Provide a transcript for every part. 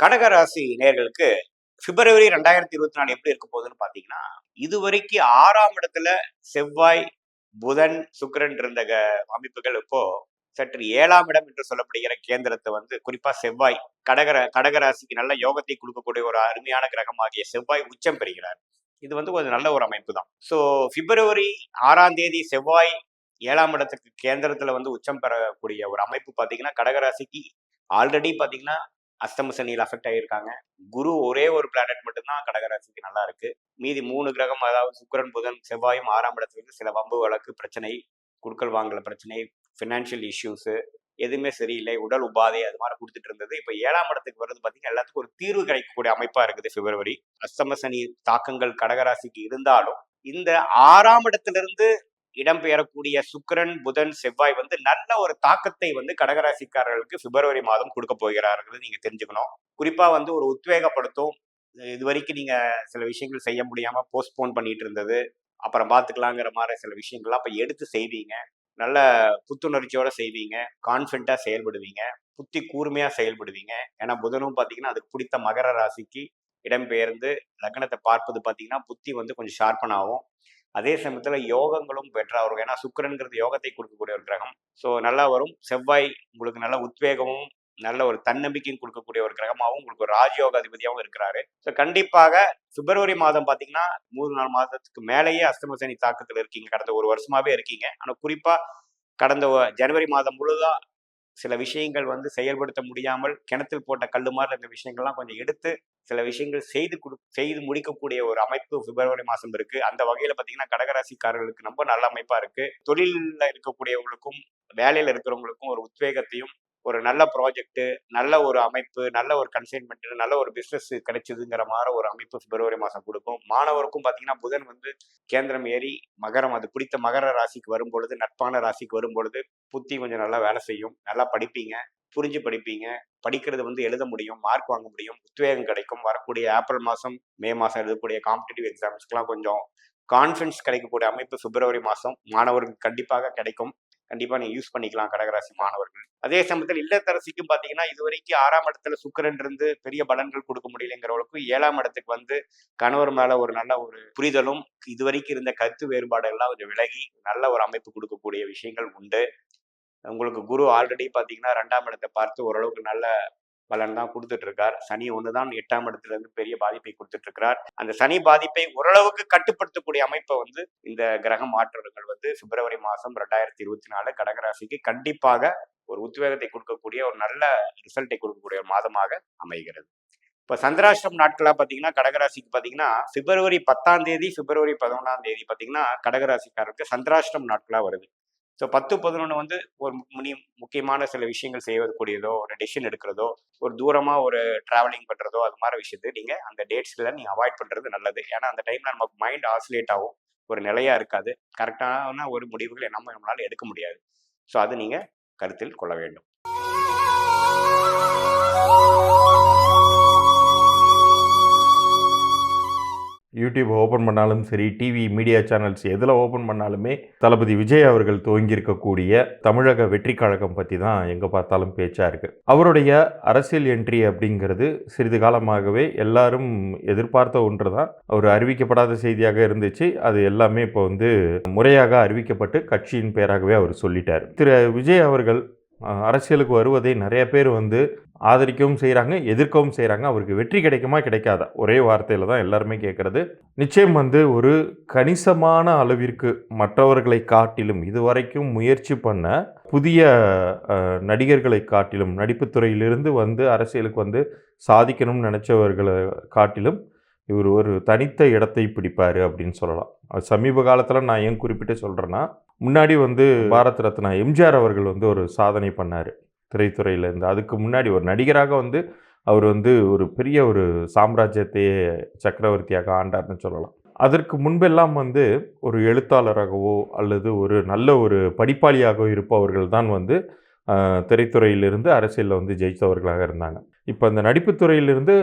கடகராசி நேர்களுக்கு பிப்ரவரி ரெண்டாயிரத்தி இருபத்தி நாலு எப்படி இருக்க போகுதுன்னு பார்த்தீங்கன்னா இதுவரைக்கும் ஆறாம் இடத்துல செவ்வாய் புதன் சுக்கரன் இருந்த அமைப்புகள் இப்போ சற்று ஏழாம் இடம் என்று சொல்லப்படுகிற கேந்திரத்தை வந்து குறிப்பா செவ்வாய் கடகர கடகராசிக்கு நல்ல யோகத்தை கொடுக்கக்கூடிய ஒரு அருமையான கிரகமாகிய செவ்வாய் உச்சம் பெறுகிறார். இது வந்து கொஞ்சம் நல்ல ஒரு அமைப்பு தான். ஸோ பிப்ரவரி ஆறாம் தேதி செவ்வாய் ஏழாம் இடத்துக்கு கேந்திரத்துல வந்து உச்சம் பெறக்கூடிய ஒரு அமைப்பு பார்த்தீங்கன்னா கடகராசிக்கு ஆல்ரெடி பார்த்தீங்கன்னா அஸ்தம சனியில் அஃபெக்ட் ஆகியிருக்காங்க. குரு ஒரே ஒரு பிளானட் மட்டும்தான் கடகராசிக்கு நல்லா இருக்கு. மீதி மூணு கிரகம் அதாவது சுக்கிரன் புதன் செவ்வாயும் ஆறாம் இடத்துல சில வம்பு வழக்கு பிரச்சனை குடுக்கல் வாங்கல பிரச்சனை ஃபினான்ஷியல் இஷ்யூஸு எதுவுமே சரியில்லை. உடல் உபாதை அது மாதிரி கொடுத்துட்டு இருந்தது. இப்போ ஏழாம் இடத்துக்கு வர்றது பார்த்தீங்கன்னா எல்லாத்துக்கும் ஒரு தீர்வு கிடைக்கக்கூடிய அமைப்பாக இருக்குது பிப்ரவரி. அஸ்தம சனி தாக்கங்கள் கடகராசிக்கு இருந்தாலும் இந்த ஆறாம் இடத்திலிருந்து இடம்பெயரக்கூடிய சுக்கரன் புதன் செவ்வாய் வந்து நல்ல ஒரு தாக்கத்தை வந்து கடகராசிக்காரர்களுக்கு பிப்ரவரி மாதம் கொடுக்க போகிறார்கள் நீங்க தெரிஞ்சுக்கணும். குறிப்பா வந்து ஒரு உத்வேகப்படுத்தும். இது வரைக்கும் நீங்க சில விஷயங்கள் செய்ய முடியாம போஸ்ட்போன் பண்ணிட்டு இருந்தது. அப்புறம் பார்த்துக்கலாங்கிற மாதிரி சில விஷயங்கள்லாம் அப்ப எடுத்து செய்வீங்க. நல்ல புத்துணர்ச்சியோட செய்வீங்க. கான்ஃபிடண்டா செயல்படுவீங்க. புத்தி கூர்மையா செயல்படுவீங்க. ஏன்னா புதனும் பாத்தீங்கன்னா அதுக்கு பிடித்த மகர ராசிக்கு இடம்பெயர்ந்து லக்னத்தை பார்ப்பது பாத்தீங்கன்னா புத்தி வந்து கொஞ்சம் ஷார்ப்பன் ஆகும். அதே சமயத்தில் யோகங்களும் பெற்றா இருக்கும் ஏன்னா சுக்கரன்கிறது யோகத்தை கொடுக்கக்கூடிய ஒரு கிரகம். ஸோ நல்லா வரும். செவ்வாய் உங்களுக்கு நல்ல உத்வேகமும் நல்ல ஒரு தன்னம்பிக்கையும் கொடுக்கக்கூடிய ஒரு கிரகமாகவும் உங்களுக்கு ஒரு ராஜயோக அதிபதியாகவும் இருக்கிறாரு. ஸோ கண்டிப்பாக பிப்ரவரி மாதம் பார்த்தீங்கன்னா மூணு நாலு மாதத்துக்கு மேலேயே அஸ்தம சனி தாக்கத்தில் இருக்கீங்க. கடந்த ஒரு வருஷமாவே இருக்கீங்க. ஆனால் குறிப்பாக கடந்த ஜனவரி மாதம் முழுதாக சில விஷயங்கள் வந்து செயல்படுத்த முடியாமல் கிணத்தில் போட்ட கல்லு மாதிரி இந்த விஷயங்கள்லாம் கொஞ்சம் எடுத்து சில விஷயங்கள் செய்து கொடு செய்து முடிக்கக்கூடிய ஒரு அமைப்பு பிப்ரவரி மாதம் இருக்கு. அந்த வகையில் பார்த்தீங்கன்னா கடகராசிக்காரர்களுக்கு ரொம்ப நல்ல அமைப்பாக இருக்கு. தொழிலில் இருக்கக்கூடியவங்களுக்கும் வேலையில் இருக்கிறவங்களுக்கும் ஒரு உத்வேகத்தையும் ஒரு நல்ல ப்ராஜெக்ட்டு நல்ல ஒரு அமைப்பு நல்ல ஒரு கன்சைன்மெண்ட் நல்ல ஒரு பிஸ்னஸ் கிடைச்சதுங்கிற மாதிரி ஒரு அமைப்பு பிப்ரவரி மாதம் கொடுக்கும். மாணவருக்கும் பார்த்தீங்கன்னா புதன் வந்து கேந்திரம் ஏறி மகரம் அது பிடித்த மகர ராசிக்கு வரும் பொழுது நட்பான ராசிக்கு வரும் பொழுது புத்தி கொஞ்சம் நல்லா வேலை செய்யும். நல்லா படிப்பீங்க புரிஞ்சு படிப்பீங்க. படிக்கிறது வந்து எழுத முடியும் மார்க் வாங்க முடியும் உத்வேகம் கிடைக்கும். வரக்கூடிய ஏப்ரல் மாதம் மே மாதம் எழுதக்கூடிய காம்படிட்டிவ் எக்ஸாம்ஸ்க்கெலாம் கொஞ்சம் கான்ஃபிடன்ஸ் கிடைக்கக்கூடிய அமைப்பு பிப்ரவரி மாதம் மாணவர்களுக்கு கண்டிப்பாக கிடைக்கும். கண்டிப்பாக நீங்கள் யூஸ் பண்ணிக்கலாம் கடகராசி மாணவர்கள். அதே சமயத்தில் இல்லத்தரசிக்கும் பார்த்தீங்கன்னா இது வரைக்கும் ஆறாம் இடத்துல சுக்கரன் இருந்து பெரிய பலன்கள் கொடுக்க முடியலைங்கிறவங்களுக்கும் ஏழாம் இடத்துக்கு வந்து கணவர் மேல ஒரு நல்ல ஒரு புரிதலும் இது வரைக்கும் இருந்த கருத்து வேறுபாடு எல்லாம் கொஞ்சம் விலகி நல்ல ஒரு அமைப்பு கொடுக்கக்கூடிய விஷயங்கள் உண்டு. உங்களுக்கு குரு ஆல்ரெடி பார்த்தீங்கன்னா ரெண்டாம் இடத்தை பார்த்து ஓரளவுக்கு நல்ல பலன் தான் கொடுத்துட்டு இருக்கார் சனி தான் எட்டாம் இடத்துல இருந்து பெரிய பாதிப்பை கொடுத்துட்டு இருக்கிறார் அந்த சனி பாதிப்பை ஓரளவுக்கு கட்டுப்படுத்தக்கூடிய அமைப்பை வந்து இந்த கிரக மாற்றங்கள் வந்து பிப்ரவரி மாதம் ரெண்டாயிரத்தி இருபத்தி நாலு கடகராசிக்கு கண்டிப்பாக ஒரு உத்வேகத்தை கொடுக்கக்கூடிய ஒரு நல்ல ரிசல்ட்டை கொடுக்கக்கூடிய ஒரு மாதமாக அமைகிறது. இப்போ சந்திராஷ்டிரம் நாட்களாக பார்த்தீங்கன்னா கடகராசிக்கு பார்த்தீங்கன்னா பிப்ரவரி பத்தாம் தேதி பிப்ரவரி பதினொன்றாம் தேதி பார்த்தீங்கன்னா கடகராசிக்காரருக்கு சந்திராஷ்டிரம் நாட்களாக வருது. ஸோ பத்து பதினொன்று வந்து ஒரு முனி முக்கியமான சில விஷயங்கள் செய்வதற்கூடியதோ ஒரு டெசிஷன் எடுக்கிறதோ ஒரு தூரமாக ஒரு டிராவலிங் பண்ணுறதோ அது மாதிரி விஷயத்தை நீங்கள் அந்த டேட்ஸில் நீங்கள் அவாய்ட் பண்ணுறது நல்லது. ஏன்னா அந்த டைமில் நமக்கு மைண்ட் ஆசிலேட் ஆகும். ஒரு நிலையாக இருக்காது. கரெக்டான ஒரு முடிவுகளை நம்ம நம்மளால் எடுக்க முடியாது. ஸோ அது நீங்கள் கருத்தில் கொள்ள வேண்டும் யூடியூப் ஓப்பன் பண்ணாலும் சரி டிவி மீடியா சேனல்ஸ் எதில் ஓப்பன் பண்ணாலுமே தளபதி விஜய் அவர்கள் துவங்கியிருக்கக்கூடிய தமிழக வெற்றி கழகம் பற்றி தான் எங்கே பார்த்தாலும் பேச்சாக இருக்குது அவருடைய அரசியல் என்ட்ரி அப்படிங்கிறது சிறிது காலமாகவே எல்லாரும் எதிர்பார்த்த ஒன்று தான் ஒரு அறிவிக்கப்படாத செய்தியாக இருந்துச்சு. அது எல்லாமே இப்போ வந்து முறையாக அறிவிக்கப்பட்டு கட்சியின் பேராகவே அவர் சொல்லிட்டார். திரு. விஜய் அவர்கள் அரசியலுக்கு வருவதை நிறைய பேர் வந்து ஆதரிக்கவும் செய்கிறாங்க எதிர்க்கவும் செய்கிறாங்க அவருக்கு வெற்றி கிடைக்குமா கிடைக்காதா? ஒரே வார்த்தையில் தான் எல்லாருமே கேட்குறது நிச்சயம் வந்து ஒரு கணிசமான அளவிற்கு மற்றவர்களை காட்டிலும் இதுவரைக்கும் முயற்சி பண்ண புதிய நடிகர்களை காட்டிலும் நடிப்புத்துறையிலிருந்து வந்து அரசியலுக்கு வந்து சாதிக்கணும்னு நினச்சவர்களை காட்டிலும் இவர் ஒரு தனித்த இடத்தை பிடிப்பார் அப்படின்னு சொல்லலாம். அது சமீப காலத்தில் நான் ஏன் குறிப்பிட்டு சொல்கிறேன்னா முன்னாடி வந்து பாரத் ரத்னா எம்ஜிஆர் அவர்கள் வந்து ஒரு சாதனை பண்ணார். திரைத்துறையிலேருந்து. அதுக்கு முன்னாடி ஒரு நடிகராக வந்து அவர் வந்து ஒரு பெரிய ஒரு சாம்ராஜ்யத்தையே சக்கரவர்த்தியாக ஆண்டார்னு சொல்லலாம். அதற்கு முன்பெல்லாம் வந்து ஒரு எழுத்தாளராகவோ அல்லது ஒரு நல்ல ஒரு படிப்பாளியாகவோ இருப்பவர்கள் தான் வந்து திரைத்துறையிலிருந்து அரசியலில் வந்து ஜெயித்தவர்களாக இருந்தாங்க. இப்போ இந்த நடிப்புத் துறையிலிருந்து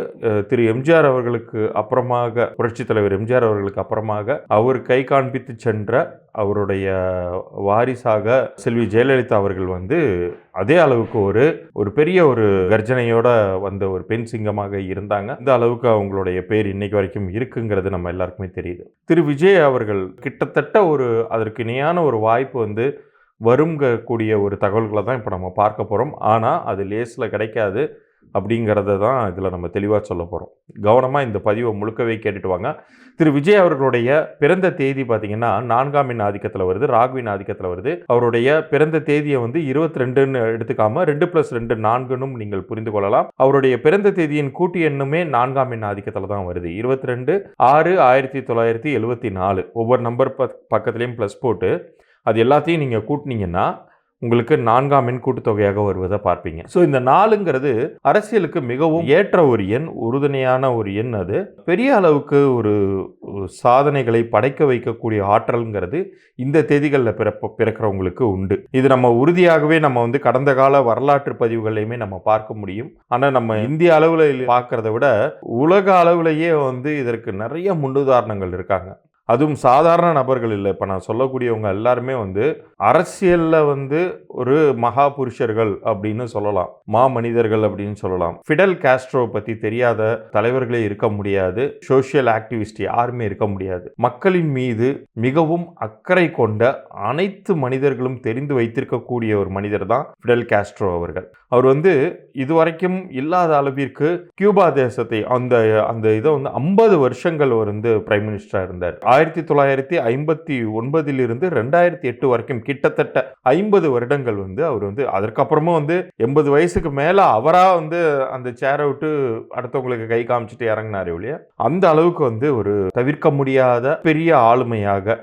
திரு எம்ஜிஆர் அவர்களுக்கு அப்புறமாக புரட்சித் தலைவர் எம்ஜிஆர் அவர்களுக்கு அப்புறமாக அவர் கை காண்பித்து சென்ற அவருடைய வாரிசாக செல்வி ஜெயலலிதா அவர்கள் வந்து அதே அளவுக்கு ஒரு ஒரு பெரிய ஒரு கர்ஜனையோட வந்த ஒரு பெண் சிங்கமாக இருந்தாங்க. இந்த அளவுக்கு அவங்களுடைய பேர் இன்னைக்கு வரைக்கும் இருக்குங்கிறது நம்ம எல்லாருக்குமே தெரியுது. திரு விஜய் அவர்கள் கிட்டத்தட்ட ஒரு அதற்கு இணையான ஒரு வாய்ப்பு வந்து வருங்க கூடிய ஒரு தகவல்களை தான் இப்போ நம்ம பார்க்க போகிறோம் ஆனால் அது லேஸில் கிடைக்காது. அப்படிங்கிறத தான் இதில் நம்ம தெளிவாக சொல்ல போகிறோம். கவனமாக இந்த பதிவை முழுக்கவே கேட்டுட்டு வாங்க. திரு விஜய் அவர்களுடைய பிறந்த தேதி பார்த்தீங்கன்னா நான்காம் இன் ஆதிக்கத்தில் வருது ராகுவின் ஆதிக்கத்தில் வருது. அவருடைய பிறந்த தேதியை வந்து இருபத்தி ரெண்டுன்னு எடுத்துக்காம ரெண்டு ப்ளஸ் ரெண்டு நான்குன்னு நீங்கள் புரிந்து கொள்ளலாம். அவருடைய பிறந்த தேதியின் கூட்டு எண்ணுமே நான்காம் எண் ஆதிக்கத்தில் தான் வருது. இருபத்தி ரெண்டு ஆறு ஆயிரத்தி தொள்ளாயிரத்தி எழுபத்தி நாலு. ஒவ்வொரு நம்பர் ப பக்கத்துலேயும் ப்ளஸ் போட்டு அது எல்லாத்தையும் நீங்கள் கூட்டினீங்கன்னா உங்களுக்கு நான்காம் எண் கூட்டுத்தொகையாக வருவதை பார்ப்பீங்க. ஸோ இந்த நாலுங்கிறது அரசியலுக்கு மிகவும் ஏற்ற ஒரு எண் உறுதுணையான ஒரு எண் அது. பெரிய அளவுக்கு ஒரு ஒரு சாதனைகளை படைக்க வைக்கக்கூடிய ஆற்றல்ங்கிறது இந்த தேதிகளில் பிறப்ப பிறக்கிறவங்களுக்கு உண்டு. இது நம்ம உறுதியாகவே நம்ம வந்து கடந்த கால வரலாற்று பதிவுகளையுமே நம்ம பார்க்க முடியும். ஆனால் நம்ம இந்திய அளவில் பார்க்கறத விட உலக அளவிலேயே வந்து இதற்கு நிறைய முன்னுதாரணங்கள் இருக்காங்க. அதுவும் சாதாரண நபர்கள் இல்லை. இப்போ நான் சொல்லக்கூடியவங்க எல்லாருமே வந்து அரசியலில் வந்து ஒரு மகா புருஷர்கள் அப்படின்னு சொல்லலாம். மா மனிதர்கள் அப்படின்னு சொல்லலாம். ஃபிடல் காஸ்ட்ரோ பற்றி தெரியாத தலைவர்களே இருக்க முடியாது. சோஷியல் ஆக்டிவிஸ்ட் யாருமே இருக்க முடியாது. மக்களின் மீது மிகவும் அக்கறை கொண்ட அனைத்து மனிதர்களும் தெரிந்து வைத்திருக்கக்கூடிய ஒரு மனிதர் தான் ஃபிடல் காஸ்ட்ரோ அவர்கள். அவர் வந்து இதுவரைக்கும் இல்லாத அளவிற்கு கியூபா தேசத்தை அந்த அந்த இதை வந்து ஐம்பது வருஷங்கள் வந்து பிரைம் மினிஸ்டராக இருந்தார். ஆயிரத்தி தொள்ளாயிரத்தி ஐம்பத்தி ஒன்பதிலிருந்து ரெண்டாயிரத்தி எட்டு வரைக்கும் கிட்டத்தட்ட ஐம்பது வருடங்கள் வந்து அவர் வந்து அதற்கப்புறமும் வந்து எண்பது வயசுக்கு மேலே அவராக வந்து அந்த சேரை விட்டு அடுத்தவங்களுக்கு கை காமிச்சிட்டு இறங்கினார் ஒழிய அந்த அளவுக்கு வந்து ஒரு தவிர்க்க முடியாத பெரிய ஆளுமையாக